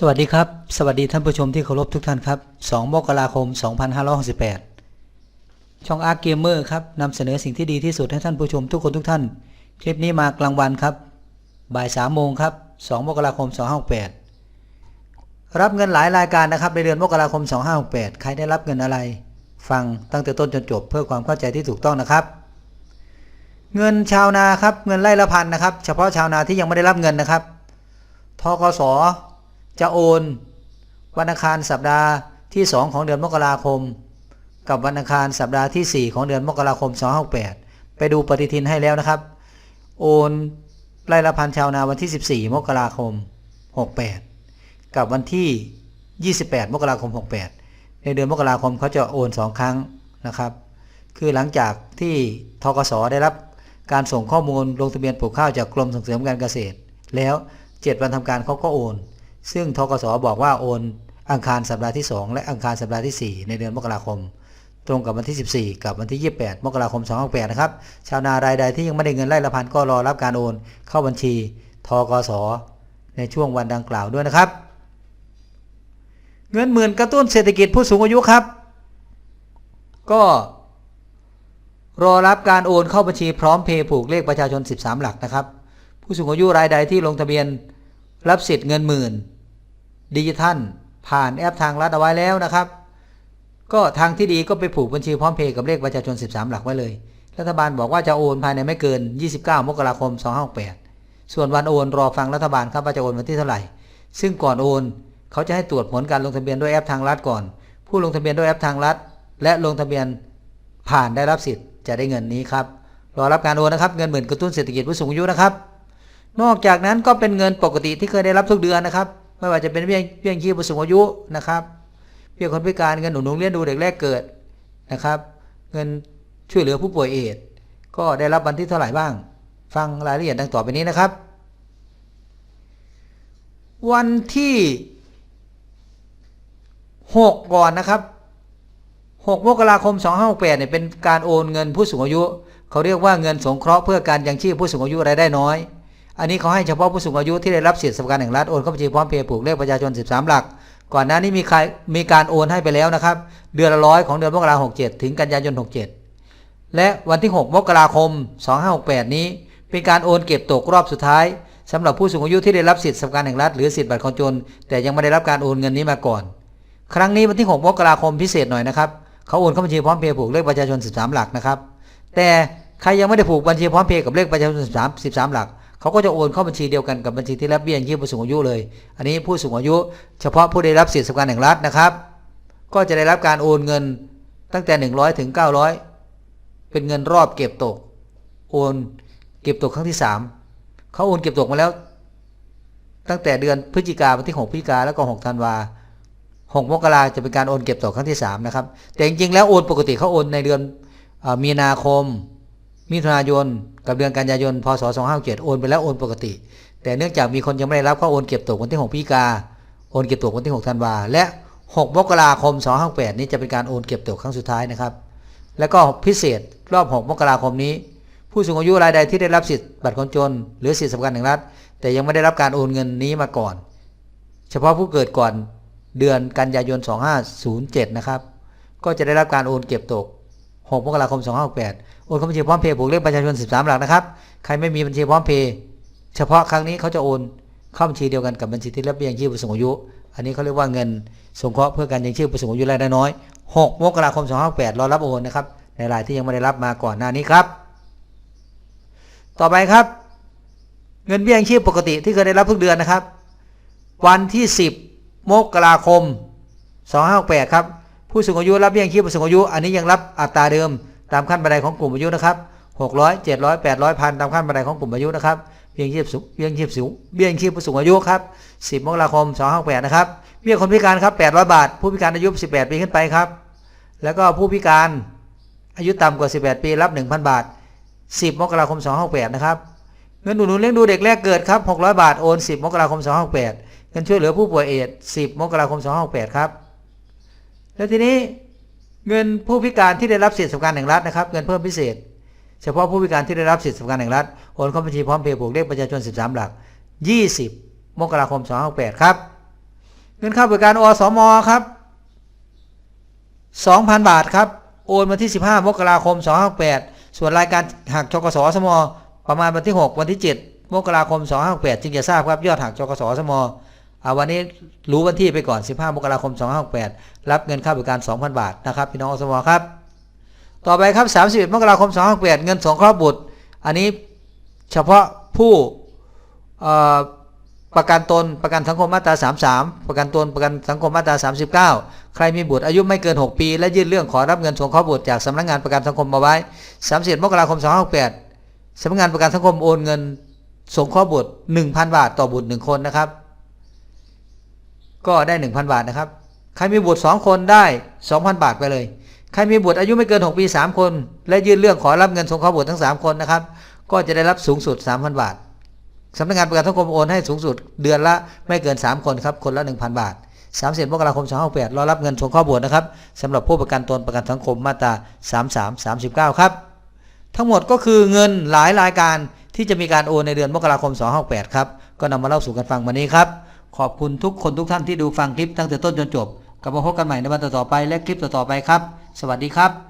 สวัสดีครับ สวัสดีท่านผู้ชมที่เคารพทุกท่านครับ 2 มกราคม 2568 ช่องอาร์เกมเมอร์ครับนำเสนอสิ่งที่ดีที่สุดให้ท่านผู้ชมทุกคนทุกท่าน คลิปนี้มากลางวันครับ บ่าย3โมงครับ 2 มกราคม 2568 รับเงินหลายรายการนะครับ ในเดือนมกราคม 2568 ใครได้รับเงินอะไร ฟังตั้งแต่ต้นจนจบเพื่อความเข้าใจที่ถูกต้องนะครับ เงินชาวนาครับ เงินไร่ละพันนะครับ เฉพาะชาวนาที่ยังไม่ได้รับเงินนะครับ ทกส จะโอน วันอังคารสัปดาห์ที่ 2 ของเดือนมกราคม กับวันอังคารสัปดาห์ที่ 4 ของเดือนมกราคม2568ไปดูปฏิทินให้แล้วนะครับ โอนไร่ละพันชาวนาวันที่ 14 มกราคม 68 กับวันที่ 28 มกราคม 68 ในเดือนมกราคมเขาจะโอน 2 ครั้งนะครับ คือหลังจากที่ทกสได้รับการส่งข้อมูลลงทะเบียนปลูกข้าวจากกรมส่งเสริมการเกษตร แล้ว 7 วันทำการเขาก็โอน ซึ่งทกสบอกว่าโอนอังคารสัปดาห์ที่ 2 และอังคารสัปดาห์ที่ 4 ในเดือนมกราคม ตรงกับวันที่ 14 กับวันที่ 28 มกราคม2568นะครับ ชาวนารายใดที่ยังไม่ได้เงินไร่ละพันก็รอรับการโอน เข้าบัญชีทกสในช่วงวันดังกล่าวด้วยนะครับ เงินหมื่นกระตุ้นเศรษฐกิจผู้สูงอายุครับ ก็รอรับการโอนเข้าบัญชีพร้อมเพย์ผูกเลขประชาชน 13 หลักนะครับ ผู้สูงอายุรายใดที่ลงทะเบียนรับสิทธิ์เงินหมื่น ดิจิทัลผ่านแอปทางรัฐเอาไว้แล้วนะครับ ก็ทางที่ดีก็ไปผูกบัญชีพร้อมเพย์กับเลขประชาชน 13 หลักไว้เลย รัฐบาลบอกว่าจะโอนภายในไม่เกิน 29 มกราคม 2568 ส่วนวันโอนรอฟังรัฐบาลครับว่าจะโอนวันที่เท่าไหร่ ซึ่งก่อนโอนเขาจะให้ตรวจผลการลงทะเบียนด้วยแอปทางรัฐก่อน ผู้ลงทะเบียนด้วยแอปทางรัฐ และลงทะเบียนผ่านได้รับสิทธิ์จะได้เงินนี้ครับรอรับการโอนนะครับเงินหมื่นกระตุ้นเศรษฐกิจผู้สูงอายุนะครับ นอกจากนั้นก็เป็นเงินปกติที่เคยได้รับทุกเดือนนะครับ ไม่ว่าจะเป็นเบี้ยเบี้ยยังชีพผู้สูงอายุนะครับเบี้ยคนพิการเงินหนุนหนุนเลี้ยงดูเด็กแรกเกิดนะครับ เงินช่วยเหลือผู้ป่วยเอดส์ก็ได้รับวันที่เท่าไหร่บ้าง ฟังรายละเอียดดังต่อไปนี้นะครับ วันที่ 6 ก่อนนะครับ 6 มกราคม 2568เนี่ยเป็นการโอนเงินผู้สูงอายุ เขาเรียกว่าเงินสงเคราะห์เพื่อการยังชีพผู้สูงอายุรายได้น้อย อันนี้เขาให้เฉพาะผู้สูงอายุที่ได้รับสิทธิสวัสดิการแห่งรัฐโอนเข้าบัญชีพร้อมเพย์ผูกเลขประชาชน 13 หลัก ก่อนหน้านี้มีใครมีการโอนให้ไปแล้วนะครับ เดือนละร้อยของเดือนมกราคม67 ถึงกันยายน 67 และวันที่ 6 มกราคม 2568 นี้ เป็นการโอนเก็บตกรอบสุดท้ายสำหรับผู้สูงอายุที่ได้รับสิทธิสวัสดิการแห่งรัฐหรือสิทธิบัตรคนจน แต่ยังไม่ได้รับการโอนเงินนี้มาก่อน ครั้งนี้วันที่ 6 มกราคมพิเศษหน่อยนะครับเขาโอนเข้าบัญชีพร้อมเพย์ผูกเลขประชาชน 13 หลักนะครับแต่ใครยังไม่ได้ผูกบัญชีพร้อมเพย์กับเลขประชาชน 13 13 หลัก เขาก็จะโอนเข้าบัญชีเดียวกันกับบัญชีที่รับเบี้ยยังชีพผู้สูงอายุเลย อันนี้ผู้สูงอายุ เฉพาะผู้ได้รับสิทธิสวัสดิการแห่งรัฐนะครับ ก็จะได้รับการโอนเงินตั้งแต่ 100 ถึง 900 เป็นเงินรอบเก็บตก โอนเก็บตกครั้งที่ 3 เขาโอนเก็บตกมาแล้ว ตั้งแต่เดือนพฤศจิกาวันที่ 6 พฤศจิกาแล้วก็ 6 ธันวา6มกราจะเป็นการโอนเก็บตกครั้งที่ 3 นะครับ แต่จริงๆแล้วโอนปกติเขาโอนในเดือนอมีนาคม มิถุนายน กับเดือนกันยายนพศ2567โอนไปแล้วโอนปกติ แต่เนื่องจากมีคนยังไม่ได้รับเขาโอนเก็บตกวันที่ 6พฤศจิกาโอนเก็บตกวันที่6ธันวาและ 6 มกราคม 2568 นี้จะเป็นการโอนเก็บตกครั้งสุดท้ายนะครับ แล้วก็พิเศษรอบ 6 มกราคมนี้ ผู้สูงอายุรายใดที่ได้รับสิทธิ์บัตรคนจน หรือสิทธิสวัสดิการแห่งรัฐ แต่ยังไม่ได้รับการโอนเงินนี้มาก่อน เฉพาะผู้เกิดก่อนเดือนกันยายน 2507 นะครับ ก็จะได้รับการโอนเก็บตก 6 มกราคม 2568 โอนเข้าบัญชีพร้อมเพย์ผูกเลขประชาชน 13 หลักนะครับ ใครไม่มีบัญชีพร้อมเพย์เฉพาะครั้งนี้เขาจะโอนเข้าบัญชีเดียวกันกับบัญชีที่รับเบี้ยยังชีพผู้สูงอายุ อันนี้เขาเรียกว่าเงินสงเคราะห์เพื่อการยังชีพผู้สูงอายุรายได้น้อย 6 มกราคม 258รอรับโอนนะครับ ในรายที่ยังไม่ได้รับมาก่อนหน้านี้ครับ ต่อไปครับ เงินเบี้ยยังชีพปกติที่เคยได้รับทุกเดือนนะครับ วันที่ 10 มกราคม 2568ครับ ผู้สูงอายุรับเบี้ยยังชีพผู้สูงอายุ อันนี้ยังรับอัตราเดิม ตามขั้นบันไดของกลุ่มอายุนะครับ600 700 800พันตามขั้นบันไดของกลุ่มอายุนะครับเบี้ยงชีพสูงเบี้ยงชีพสูงเบี้ยงชีพผู้สูงอายุครับ10มกราคม258นะครับเบี้ยคนพิการครับ800 บาท ผู้พิการอายุ 18 ปีขึ้นไปครับ แล้วก็ผู้พิการอายุต่ำกว่า 18 ปีรับ 1,000 บาท 10 มกราคม 258 นะครับเงินหนุนเลี้ยงดูเด็กแรกเกิดครับ 600 บาท โอน 10 มกราคม 2568เงินช่วยเหลือผู้ป่วยเอดส์10 มกราคม 2568ครับ แล้วทีนี้ เงินผู้พิการที่ได้รับสิทธิสวัสดิการแห่งรัฐนะครับเงินเพิ่มพิเศษ เฉพาะผู้พิการที่ได้รับสิทธิสวัสดิการแห่งรัฐโอนเข้าบัญชีพร้อมเพย์ผูกเลขประชาชน 13 หลัก 20 มกราคม 2568 ครับ เงินค่าบริการอสมครับ 2,000 บาทครับ โอนมาที่ 15 มกราคม 258ส่วนรายการหักชกสสม ประมาณวันที่ 6 วันที่ 7 มกราคม 258จึงจะทราบครับยอดหักชกสสม อ่าวันนี้รู้วันที่ไปก่อน 15 มกราคม 258รับเงินค่าบริการ 2,000 บาทนะครับพี่น้องอสมครับ ต่อไปครับ 31 มกราคม 258เงินสงเคราะห์บุตร อันนี้เฉพาะผู้ประกันตนประกันสังคมมาตรา 33 ประกันตนประกันสังคมมาตรา 39 ใครมีบุตรอายุไม่เกิน 6 ปี และยื่นเรื่องขอรับเงินสงเคราะห์บุตรจากสำนักงานประกันสังคมมาไว้ 31 มกราคม 258สำนักงานประกันสังคมโอนเงินสงเคราะห์บุตร 1,000 บาทต่อบุตร1คนนะครับ ก็ได้ 1,000 บาทนะครับ ใครมีบุตร2คนได้ 2,000 บาทไปเลย ใครมีบุตรอายุไม่เกิน 6 ปี 3 คน และยื่นเรื่องขอรับเงินสงเคราะห์บุตรทั้ง 3 คนนะครับ ก็จะได้รับสูงสุด 3,000 บาทสำนักงานประกันสังคมโอนให้สูงสุดเดือนละไม่เกิน 3 คนครับ คนละ 1,000 บาท30มกราคม2568รอรับเงินสงเคราะห์บุตรนะครับสำหรับผู้ประกันตนประกันสังคมมาตรา 33 39 ครับ ทั้งหมดก็คือเงินหลายรายการที่จะมีการโอนในเดือนมกราคม258ครับ ก็นำมาเล่าสู่กันฟังวันนี้ครับ ขอบคุณทุกคนทุกท่านที่ดูฟังคลิปตั้งแต่ต้นจนจบ กลับมาพบกันใหม่ในวันต่อๆไปและคลิปต่อๆไปครับ สวัสดีครับ